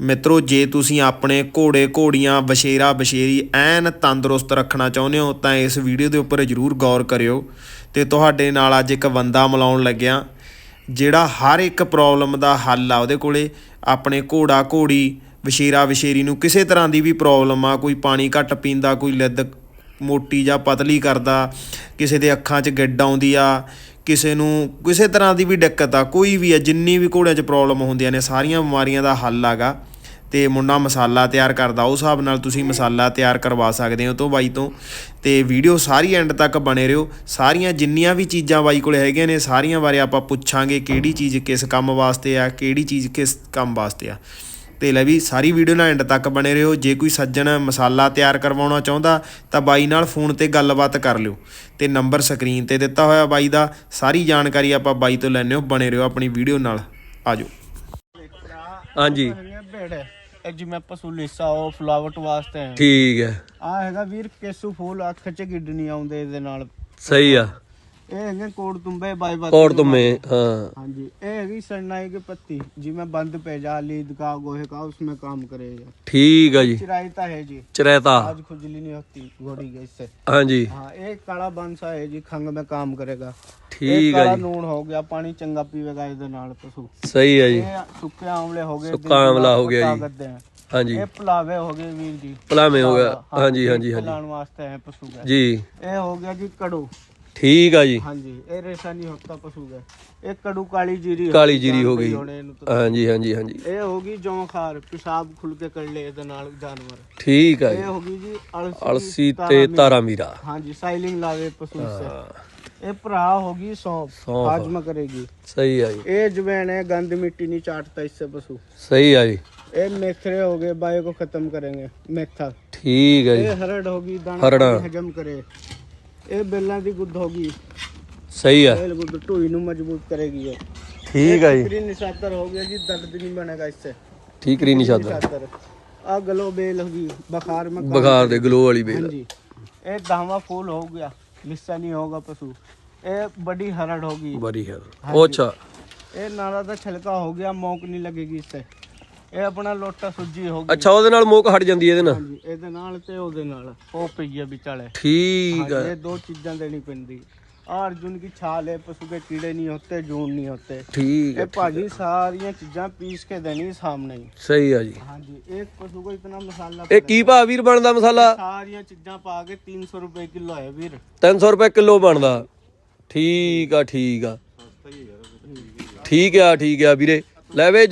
ਮਿੱਤਰੋ, ਜੇ ਤੁਸੀਂ ਆਪਣੇ ਘੋੜੇ, ਘੋੜੀਆਂ ਬਸ਼ੇਰਾ ਬਸ਼ੇਰੀ ਐਨ ਤੰਦਰੁਸਤ ਰੱਖਣਾ ਚਾਹੁੰਦੇ ਹੋ, ਤਾਂ ਇਸ ਵੀਡੀਓ ਦੇ ਉੱਪਰ ਜਰੂਰ ਗੌਰ ਕਰਿਓ। ਤੇ ਤੁਹਾਡੇ ਨਾਲ ਅੱਜ ਇੱਕ ਬੰਦਾ ਮਿਲਾਉਣ ਲੱਗਿਆ, ਜਿਹੜਾ ਹਰ ਇੱਕ ਪ੍ਰੋਬਲਮ ਦਾ ਹੱਲ ਆ ਉਹਦੇ ਕੋਲੇ। ਆਪਣੇ ਘੋੜਾ, ਘੋੜੀ ਬਸ਼ੇਰਾ ਬਸ਼ੇਰੀ ਨੂੰ ਕਿਸੇ ਤਰ੍ਹਾਂ ਦੀ ਵੀ ਪ੍ਰੋਬਲਮ ਆ, ਕੋਈ ਪਾਣੀ ਘੱਟ ਪੀਂਦਾ, ਕੋਈ ਲਿੱਦ ਮੋਟੀ ਜਾਂ ਪਤਲੀ ਕਰਦਾ, ਕਿਸੇ ਦੇ ਅੱਖਾਂ 'ਚ ਗਿੱਡ ਆਉਂਦੀ ਆ ਕਿਸੇ ਨੂੰ ਕਿਸੇ ਤਰ੍ਹਾਂ ਦੀ ਵੀ ਦਿੱਕਤ ਆ, ਕੋਈ ਵੀ ਆ, ਜਿੰਨੀ ਵੀ ਘੋੜਿਆਂ 'ਚ ਪ੍ਰੋਬਲਮ ਹੁੰਦੀਆਂ ਨੇ, ਸਾਰੀਆਂ ਬਿਮਾਰੀਆਂ ਦਾ ਹੱਲ ਆਗਾ। ਤੇ ਮੁੰਡਾ ਮਸਾਲਾ ਤਿਆਰ ਕਰਦਾ ਉਸ ਹਿਸਾਬ ਨਾਲ ਤੁਸੀਂ ਮਸਾਲਾ ਤਿਆਰ ਕਰਵਾ ਸਕਦੇ ਹੋ ਤੋਂ ਬਾਈ ਤੋਂ। ਤੇ ਵੀਡੀਓ ਸਾਰੀ ਐਂਡ ਤੱਕ ਬਣੇ ਰਹੋ। ਸਾਰੀਆਂ ਜਿੰਨੀਆਂ ਵੀ ਚੀਜ਼ਾਂ ਬਾਈ ਕੋਲੇ ਹੈਗੀਆਂ ਨੇ, ਸਾਰੀਆਂ ਬਾਰੇ ਆਪਾਂ ਪੁੱਛਾਂਗੇ ਕਿਹੜੀ ਚੀਜ਼ ਕਿਸ ਕੰਮ ਵਾਸਤੇ ਆ, ਕਿਹੜੀ ਚੀਜ਼ ਕਿਸ ਕੰਮ ਵਾਸਤੇ ਆ। ਤੇ ਲੈ ਵੀ ਸਾਰੀ ਵੀਡੀਓ ਨਾਲ ਐਂਡ ਤੱਕ ਬਣੇ ਰਹੋ। ਜੇ ਕੋਈ ਸੱਜਣ ਮਸਾਲਾ ਤਿਆਰ ਕਰਵਾਉਣਾ ਚਾਹੁੰਦਾ ਤਾਂ ਬਾਈ ਨਾਲ ਫੋਨ ਤੇ ਗੱਲਬਾਤ ਕਰ ਲਿਓ। ਤੇ ਨੰਬਰ ਸਕਰੀਨ ਤੇ ਦਿੱਤਾ ਹੋਇਆ ਬਾਈ ਦਾ। ਸਾਰੀ ਜਾਣਕਾਰੀ ਆਪਾਂ ਬਾਈ ਤੋਂ ਲੈਣੇ ਹੋ। ਬਣੇ ਰਹੋ ਆਪਣੀ ਵੀਡੀਓ ਨਾਲ। ਆਜੋ। ਹਾਂਜੀ। ਹੈਗੇ ਭੇੜ ਇਹ ਜਿਵੇਂ ਪਸ਼ੂ ਲਿੱਸਾ ਉਹ ਫਲਾਵਟ ਵਾਸਤੇ। ਹੈ ਠੀਕ ਹੈ। ਆ ਹੈਗਾ ਵੀਰ ਕੇਸੂ ਫੂਲ ਅੱਖ ਚ ਗਿੱਡ ਨਹੀਂ ਆਉਂਦੇ ਇਹਦੇ ਨਾਲ। ਸਹੀ ਆ। ਇਹ ਹੈਗੇ ਕੋੜ ਤੁੰਬੇ ਬਾਈ ਬਾਤ ਕੋੜ ਤੁਮੇ ਹਾਂ ਹਾਂਜੀ ਇਹ ਹੈਗੀ सरनाई की पत्ती जिसमें बंद पे जाली का गोहे का उसमें काम करेगा ਠੀਕ ਆ ਜੀ चिरायता है जी ਚਰੈਤਾ आज खुजली नहीं होती घोड़ी के इससे ਹਾਂਜੀ हाँ एक काला बांसा है जी खंग में काम करेगा एक ਠੀਕ ਆ काला ਜੀ लूण हो गया पानी चंगा पीवेगा ਇਹਦੇ ਨਾਲ ਪਸ਼ੂ ਸਹੀ ਆ ਜੀ ਇਹ ਸੁੱਕੇ ਆਮਲੇ ਹੋ ਗਏ ਸੁੱਕਾ ਆਮਲਾ ਹੋ ਗਿਆ ਜੀ। ਤਾਕਤ ਦੇ ਹੈ। ਹਾਂਜੀ ਇਹ ਭਲਾਵੇ ਹੋ ਗਏ ਵੀਰ ਜੀ ਭਲਾਵੇਂ ਹੋ ਗਿਆ ਹਾਂ, ਹਾਂਜੀ ਹਾਂਜੀ ਹਾਂਜੀ ਲਾਉਣ ਵਾਸਤੇ ਹੈ ਪਸ਼ੂ ਦਾ ਜੀ ਇਹ ਹੋ ਗਿਆ ਜੀ ਕੜੂ ਠੀਕ ਆ ਜੀ। ਹਾਂਜੀ ਇਹ ਰੇਸ਼ਾਨੀ ਹੁਕਤਾ ਪਸ਼ੂ ਹੈ ਇਹ ਕੜੂ ਕਾਲੀ ਜੀਰੀ ਕਾਲੀ ਜੀਰੀ ਹੋ ਗਈ। ਹਾਂਜੀ ਹੋ ਗਈ ਜੌਂਖਾਰ ਪਿਸ਼ਾਬ ਖੁੱਲ ਜੀ। ਇਹ ਜੀ ਮੀਰਾ ਹਾਂਜੀ ਸਾਈਲਿੰਗ ਕਰੇਗੀ। ਸਹੀ ਆ ਜੀ। ਇਹ ਜਵੈਣ ਹੈ ਗੰਦ ਮਿੱਟੀ ਨਹੀਂ ਚਾਟਦਾ ਇਸ ਸੇ ਪਸ਼ੂ। ਸਹੀ ਆ ਜੀ। ਇਹ ਮੇਥਰੇ ਹੋ ਗਏ ਬਾਏ ਕੋ ਖਤਮ ਕਰਾਂਗੇ ਮੇਥਾ ਠੀਕ ਹੈ ਜੀ। ਇਹ ਹਰੜ ਹੋ ਗਈ ਦਾਣਾ ਹਜਮ ਕਰੇ। ਇਹ ਬੇਲਾਂ ਦੀ ਗੁੱਦ ਹੋਗੀ ਸਹੀ ਆ। ਬੇਲ ਗੁੱਦ ਢੋਈ ਨੂੰ ਮਜ਼ਬੂਤ ਕਰੇਗੀ ਇਹ। ਠੀਕ ਆ ਜੀ। ਕਰੀਨੀ ਸਾਦਰ ਹੋ ਗਿਆ ਜੀ ਦਰਦ ਨਹੀਂ ਬਣੇਗਾ ਇਸ ਸੇ ਠੀਕ ਕਰੀਨੀ ਸਾਦਰ ਆ ਗਲੋ ਬੇਲ ਹੋਗੀ ਬੁਖਾਰ ਮੈਂ ਬੁਖਾਰ ਦੇ ਗਲੋ ਵਾਲੀ ਬੇਲ ਹਾਂਜੀ। ਇਹ ਦਾਵਾ ਫੂਲ ਹੋ ਗਿਆ ਮਿੱਸਾ ਨਹੀਂ ਹੋਗਾ ਪਸ਼ੂ। ਇਹ ਬੜੀ ਹਰੜ ਹੋਗੀ ਬੜੀ ਹਰੜ। ਉਹ ਅੱਛਾ। ਇਹ ਨਾਲਾ ਦਾ ਛਲਕਾ ਹੋ ਗਿਆ ਮੌਕ ਨਹੀਂ ਲੱਗੇਗੀ ਇਸ ਸੇ ਇਹ ਆਪਣਾ ਲੋਟਾ ਸੁੱਜੀ ਹੋ ਗਈ। ਅੱਛਾ ਉਹਦੇ ਨਾਲ ਮੋਕ ਹਟ ਜਾਂਦੀ ਇਹਦੇ ਨਾਲ? ਹਾਂਜੀ ਇਹਦੇ ਨਾਲ ਤੇ ਉਹਦੇ ਨਾਲ। ਉਹ ਪਈ ਵਿਚਾਲੇ। ਠੀਕ ਆ। ਇਹ ਦੋ ਚੀਜ਼ਾਂ ਦੇਣੀ ਪੈਂਦੀ। ਆ ਅਰਜੁਨ ਕੀ ਛਾਲ ਹੈ ਪਸ਼ੂ ਕੇ ਕੀੜੇ ਨਹੀਂ ਹੁੰਦੇ ਜੂਨ ਨਹੀਂ ਹੁੰਦੇ। ਠੀਕ ਹੈ ਇਹ ਭਾਜੀ ਸਾਰੀਆਂ ਚੀਜ਼ਾਂ ਪੀਸ ਕੇ ਦੇਣੀ ਸਾਹਮਣੇ। ਸਹੀ ਆ ਜੀ। ਹਾਂਜੀ ਇਹ ਪਸ਼ੂ ਕੋ ਇਤਨਾ ਮਸਾਲਾ ਇਹ ਕੀ ਭਾਅ ਵੀਰ ਬਣਦਾ ਮਸਾਲਾ? ਸਾਰੀਆਂ ਚੀਜ਼ਾਂ ਪਾ ਕੇ 300 ਰੁਪਏ ਕਿਲੋ ਹੈ ਵੀਰ। 300 ਰੁਪਏ ਕਿਲੋ ਬਣਦਾ। ਠੀਕ ਆ ਠੀਕ ਆ। ਠੀਕ ਆ ਠੀਕ ਆ ਵੀਰੇ। ਲੈ ਵੇ